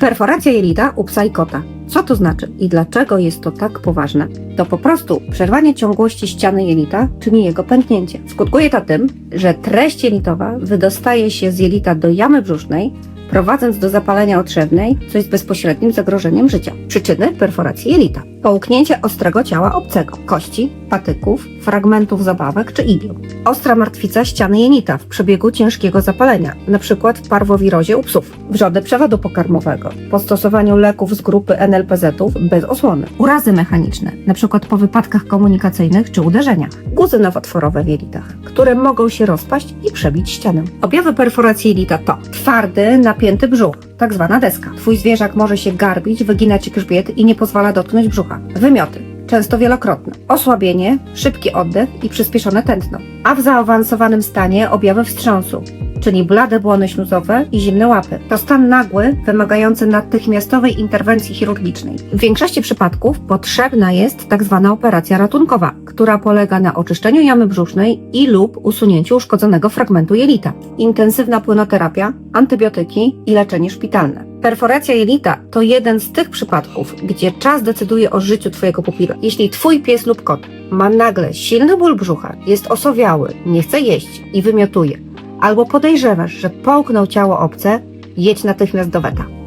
Perforacja jelita u psa i kota. Co to znaczy i dlaczego jest to tak poważne? To po prostu przerwanie ciągłości ściany jelita, czyli jego pęknięcie. Skutkuje to tym, że treść jelitowa wydostaje się z jelita do jamy brzusznej, prowadząc do zapalenia otrzewnej, co jest bezpośrednim zagrożeniem życia. Przyczyny perforacji jelita. Połknięcie ostrego ciała obcego, kości, patyków, fragmentów zabawek czy igieł. Ostra martwica ściany jelita w przebiegu ciężkiego zapalenia, np. w parwowirozie u psów. Wrzody przewodu pokarmowego, po stosowaniu leków z grupy NLPZ-ów bez osłony. Urazy mechaniczne, np. po wypadkach komunikacyjnych czy uderzeniach. Guzy nowotworowe w jelitach, które mogą się rozpaść i przebić ścianę. Objawy perforacji jelita to twardy, napięty brzuch, tak zwana deska. Twój zwierzak może się garbić, wyginać grzbiet i nie pozwala dotknąć brzucha. Wymioty, często wielokrotne. Osłabienie, szybki oddech i przyspieszone tętno. A w zaawansowanym stanie objawy wstrząsu, czyli blade błony śluzowe i zimne łapy. To stan nagły, wymagający natychmiastowej interwencji chirurgicznej. W większości przypadków potrzebna jest tak zwana operacja ratunkowa, która polega na oczyszczeniu jamy brzusznej i lub usunięciu uszkodzonego fragmentu jelita. Intensywna płynoterapia, antybiotyki i leczenie szpitalne. Perforacja jelita to jeden z tych przypadków, gdzie czas decyduje o życiu Twojego pupila. Jeśli Twój pies lub kot ma nagle silny ból brzucha, jest osowiały, nie chce jeść i wymiotuje, albo podejrzewasz, że połknął ciało obce, jedź natychmiast do weta.